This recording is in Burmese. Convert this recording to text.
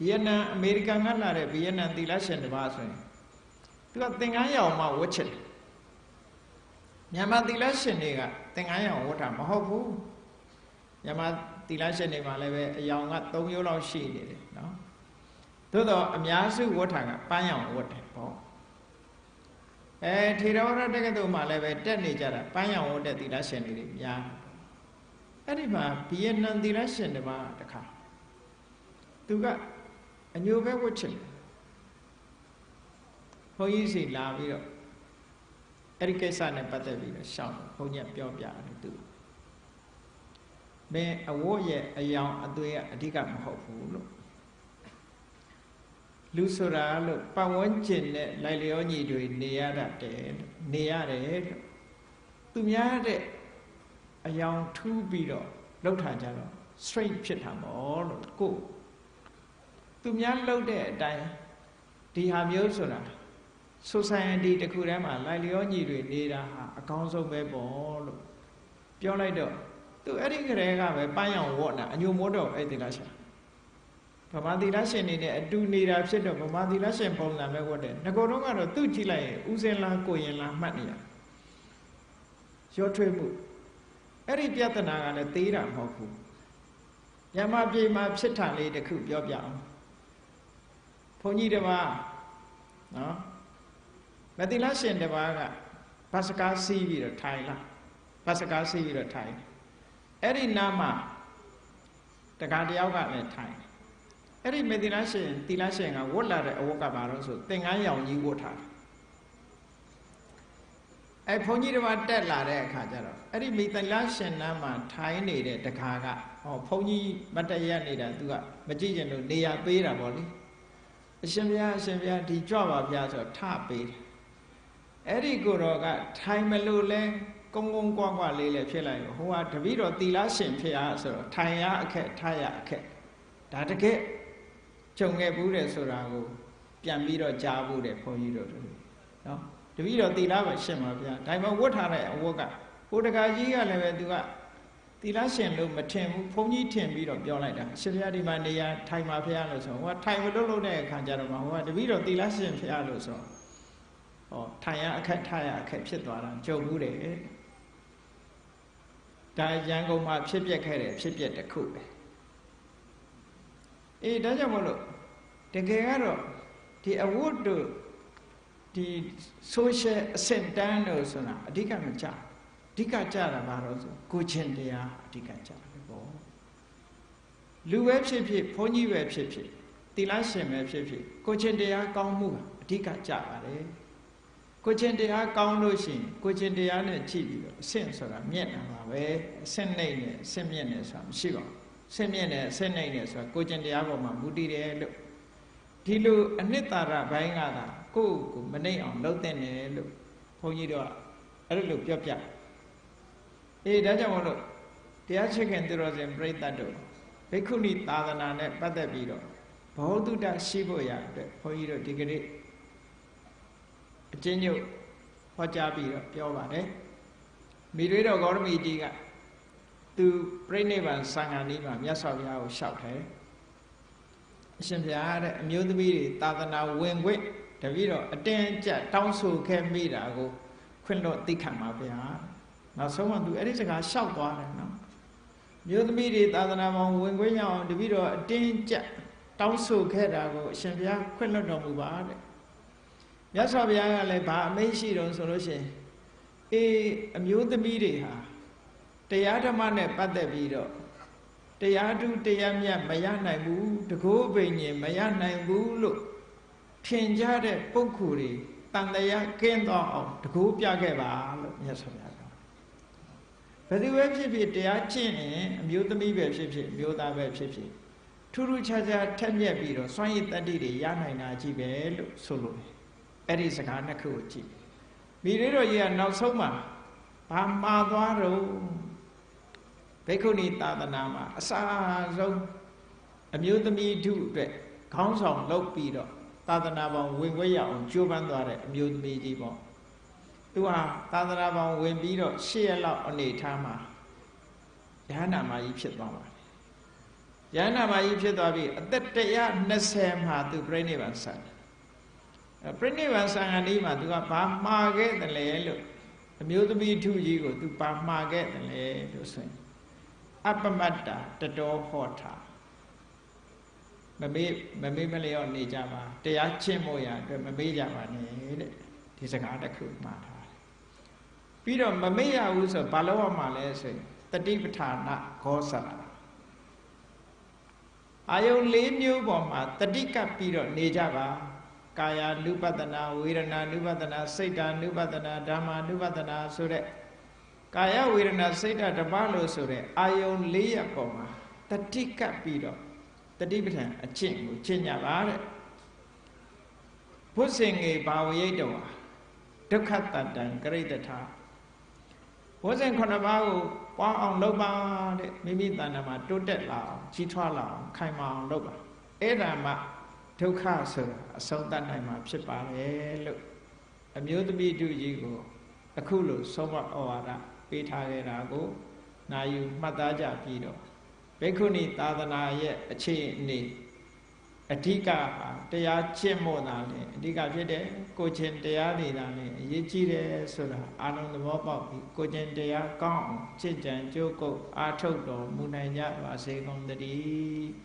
ဗီယက်နမ်အမေရိကန်ကလာတဲ့ဗီယက်နမ်သီလရှင်တစ်ပါးဆိုရင်သူကသင်္ကန်းရောင်မှဝတ်ချင်တယ်မြန်မာသီလရှင်တွေကသင်္ကန်းရောင်ဝတ်တာမဟုတ်ဘူးမြန်မာသီလရှင်တွေမှာလည်းပဲအယောင်က3မျိုးလောက်ရှိနေတယ်နော်သို့တော့အများစုဝတ်တာကပန်းရောင်ဝတ်တယ်ပေါ့အဲထေရဝါဒတက္ကသိုလ်မှာလည်းပဲတက်နေကြတာပန်းရောင်ဝတ်တဲ့သီလရှင်တွေများအဲ့ဒီမှာဗီယက်နမ်သီလရှင်တွေမှာတခါသူက အညိုပဲဝတ်ချင်တယ်ဘုန်းကြီးစီလာပြီးတော့အဲ့ဒီကိစ္စနဲ့ပတ်သက်ပြီးတော့ရှောင်းဘုန်းကြီးပြောပြတယ်သူမင်းအဝတ်ရဲ့အယောင်အသွေးကအဓိကမဟုတ်ဘူးလို့လူဆိုတာလို့ပတ်ဝန်းကျင်နဲ့လိုက်လျောညီတွေနေရတတ်တယ်နေရတယ်လို့သူများတဲ့အယောင်ထူးပြီးတော့လောက်ထားကြတော့ straight ဖြစ်တာပေါ့လို့ကို သူများလှုပ်တဲ့အတိုင်းဒီဟာမျိုးဆိုတာ society တစ်ခုထဲမှာလိုက်လျောညီတွေနေတာဟာအကောင်းဆုံးပဲပေါ့လို့ပြောလိုက်တော့သူအဲ့ဒီကလေးကပဲပန်းရောင်ဝေါ့နာအညိုမိုးတော့အဲ့ဒီလားရှာဗမာသီလရှင်နေတဲ့အတူနေတာဖြစ်တော့ဗမာသီလရှင်ပုံစံပဲဝတ်တယ်ငကိုတော့ကတော့သူ့ကြည့်လိုက်ရင်ဥစဉ်လားကိုရင်လားမှတ်နေရရောထွေးမှုအဲ့ဒီပြဿနာကလည်းသေးတာမဟုတ်ဘူးညမပြေမှာဖြစ်တာလေးတစ်ခုပြောပြအောင် ဘုန်းကြီးတစ်ပါးနော်မတိလရှင်တစ်ပါးကဘတ်စကားစီးပြီးတော့ထိုင်လာဘတ်စကားစီးပြီးတော့ထိုင်အဲ့ဒီနားမှာတခါတယောက်ကလည်းထိုင်အဲ့ဒီမေတိလရှင်တိလရှင်ကဝတ်လာတဲ့အဝတ်ကဘာလို့ဆိုသင်္ကန်းရောင်ကြီးဝတ်ထားတယ်အဲ့ဘုန်းကြီးတစ်ပါးတက်လာတဲ့အခါကျတော့အဲ့ဒီမေတိလရှင်နားမှာထိုင်နေတဲ့တခါကဟောဘုန်းကြီးမတရနေတာသူကမကြည့်ကျင်လို့နေရာပေးတာပေါ့လေ အရှင်ဘုရားအရှင်ဘုရားဒီကြွပါဗျာဆိုတော့ထပေးတယ်အဲ့ဒီကိုတော့ကထိုင်မလို့လဲကုန်းကုန်းကွာကွာလေးလည်းဖြစ်လိုက်ဟိုကတပည့်တော်တီလာရှင်ဖေဟာဆိုတော့ထိုင်ရအခက်ထားရအခက်ဒါတကယ်ကြုံခဲ့ဘူးတယ်ဆိုတာကိုပြန်ပြီးတော့ကြားဖို့တယ်ဘုန်းကြီးတို့တို့နော်တပည့်တော်တီလာပဲရှင်ပါဗျာဒါမှဝတ်ထားတဲ့အဝတ်ကဟိုတကာကြီးကလည်းပဲသူက တီလာရှင်လို့မထင်ဘူးဘုန်းကြီးထင်ပြီးတော့ပြောလိုက်တာရှင်ဘုရားဒီမှာနေရာထိုင်ပါဖေဟာလို့ဆိုဟိုကထိုင်မလို့လို့တဲ့အခါကျတော့မှဟိုကတပည့်တော်တီလာရှင်ဖေဟာလို့ဆိုဟောထိုင်ရအခက်ထားရအခက်ဖြစ်သွားတာကြုံဘူးတယ်ဒါရန်ကုန်မှာဖြစ်ပျက်ခဲ့တဲ့ဖြစ်ပျက်တစ်ခုပဲအေးဒါကြောင့်မလို့တကယ်ကတော့ဒီအဝတ်တို့ဒီ social အဆင့်တန်းတို့ဆိုတာအဓိကမကြအ ဓိကကြတာဘာလို့ဆိုကိုချင်းတရားအဓိကကြတယ်ပေါ့လူပဲဖြစ်ဖြစ်ဘုန်းကြီးပဲဖြစ်ဖြစ်သီလရှင်ပဲဖြစ်ဖြစ်ကိုချင်းတရားကောင်းမှုကအဓိကကြပါတယ်ကိုချင်းတရားကောင်းလို့ရှိရင်ကိုချင်းတရားနဲ့ကြည့်ပြီးတော့အဆင့်ဆိုတာမြင့်တာပါပဲအဆင့်နှိမ့်နဲ့အဆင့်မြင့်နဲ့ဆိုတာမရှိပါဘူးအဆင့်မြင့်နဲ့အဆင့်နှိမ့်နဲ့ဆိုတာကိုချင်းတရားပေါ်မှာမူတည်တယ်လို့ဒီလိုအနှစ်သာရဘိုင်းကသာကိုယ့်ကိုမနှိမ့်အောင်လုပ်တဲ့တယ်လို့ဘုန်းကြီးတို့ကအဲ့လိုပြောပြ အေးဒါကြောင့်မလို့တရားချစ်ခင်သူတော်စင်ပြိဿတ်တို့ဘိက္ခုနီသာသနာနဲ့ပတ်သက်ပြီးတော့ဘောဓုတ္တရှိဖို့ရအတွက်ဘုန်းကြီးတို့ဒီကနေ့အချင်းညုတ်ဟောကြားပြီးတော့ပြောပါတယ်မိတွေတော်ဂေါရမီကြီးကသူပြိဋိဘံသံဃာနီးမှာမြတ်စွာဘုရားကိုလျှောက်တယ်အရှင်ဘုရားတဲ့အမျိုးသမီးတွေသာသနာဝင်ခွင့်တပည့်တော်အတင်းကြပ်တောင်းဆိုခဲ့မိတာကိုခွင့်လို့သိခံပါဗျာ နောက်ဆုံးမှသူအဲ့ဒီစကားလျှောက်သွားတယ်နော်မျိုးသမီးတွေသာသနာပေါင်းဝင်ခွင့်ရအောင်တပည့်တော်အတင်းကြပ်တောင်းဆိုခဲ့တာကိုအရှင်ဘုရားခွင့်လွှတ်တော်မူပါတဲ့မြတ်စွာဘုရားကလည်းဘာအမိန့်ရှိတုံးဆိုလို့ရှိရင်အေးအမျိုးသမီးတွေဟာတရားဓမ္မနဲ့ပတ်သက်ပြီးတော့တရားထုတရားမြတ်မရနိုင်ဘူးတကိုးပင်ញင်မရနိုင်ဘူးလို့ထင်ကြတဲ့ပုဂ္ဂိုလ်တွေတန်တရားကင်းသွားအောင်တကိုးပြခဲ့ပါလို့မြတ်စွာဘုရားပြောဘ ယ်သူပဲဖြစ်ဖြစ်တရားကျင့်ရင်အမျိုးသမီးပဲဖြစ်ဖြစ်အမျိုးသားပဲဖြစ်ဖြစ်ထူးထူးခြားခြားထက်မြက်ပြီးတော့စွန့်ရည်တတ္တိတွေရနိုင်တာကြီးပဲလို့ဆိုလို့အဲ့ဒီစကားနှစ်ခုကိုကြည့်မိရိတော်ကြီးကနောက်ဆုံးမှာဘာမှားသွားတော့ဘိက္ခုနီသာသနာမှာအစာဆုံးအမျိုးသမီးထုအတွက်ခေါင်းဆောင်လုပ်ပြီးတော့သာသနာပေါင်းဝင်ခွင့်ရအောင်ကြိုးပမ်းသွားတဲ့အမျိုးသမီးကြီးပေါ့ သူဟာသာသနာပေါင်းဝင်ပြီးတော့ရှေ့ရက်လောက်အနေထားမှာရဟန္တာမကြီးဖြစ်သွားပါတယ်ရယန္နာမကြီးဖြစ်သွားပြီအသက်120မှာသူပြိဋိဘံဆန်တယ်ပြိဋိဘံဆန်ကနေမှသူကဘာမှားခဲ့တယ်လဲလို့အမျိုးသမီးထုကြီးကိုသူဘာမှားခဲ့တယ်လဲလို့ဆိုရင်အပမတ္တာတတော်ဟောတာမမေ့မမေ့မလျော့နေကြပါတရားကျင့်ဖို့ရအတွက်မမေ့ကြပါနဲ့တဲ့ဒီစကားတစ်ခုမှားထားတယ် ပြီးတော့မမေ့ရဘူးဆိုဘာလို့ရမှာလဲဆိုရင်တတိပဋ္ဌာနာဂောဆရာအာယုံ၄မျိုးပေါ်မှာတတိကပ်ပြီးတော့နေကြပါကာယ ानु ပတနာဝေဒနာ ानु ပတနာစိတ်တ ानु ပတနာဓမ္မ ानु ပတနာဆိုတဲ့ကာယဝေဒနာစိတ်တတပလို့ဆိုတဲ့အာယုံ၄ရပ်ပေါ်မှာတတိကပ်ပြီးတော့တတိပဋ္ဌာန်အကျင့်ကိုကျင့်ကြပါတဲ့ဘုဇင်ငေဘာဝရိတ်တော်ဒုက္ခတတံကရိတ္တထာ ဘုဇင်ခုနှစ်ပါးကိုပွားအောင်လုပ်ပါတဲ့မိမိတဏ္ဍာမှာတိုးတက်လာအောင်ကြီးထွားလာအောင်ခိုင်မာအောင်လုပ်ပါအဲ့ဒါမှဒုက္ခဆိုတာအဆုံးသတ်နိုင်မှာဖြစ်ပါတယ်လို့အမျိုးသမီးတူကြီးကိုအခုလို့ဆုံးမဩဝါဒပေးထားခဲ့တာကိုနာယူမှတ်သားကြပြီးတော့ဘိက္ခုနီသာသနာရဲ့အခြေအနေ အဓိကဟာတရားကျင့်မို့တာလေအဓိကဖြစ်တယ်ကိုချင်းတရားနေတာလေအရေးကြီးတယ်ဆိုတာအာလုံးသဘောပေါက်ပြီးကိုချင်းတရားကောင်းအောင်ကျင့်ကြံကြိုးကုပ်အားထုတ်တော်မူနိုင်ကြပါစေကုန်သတည်း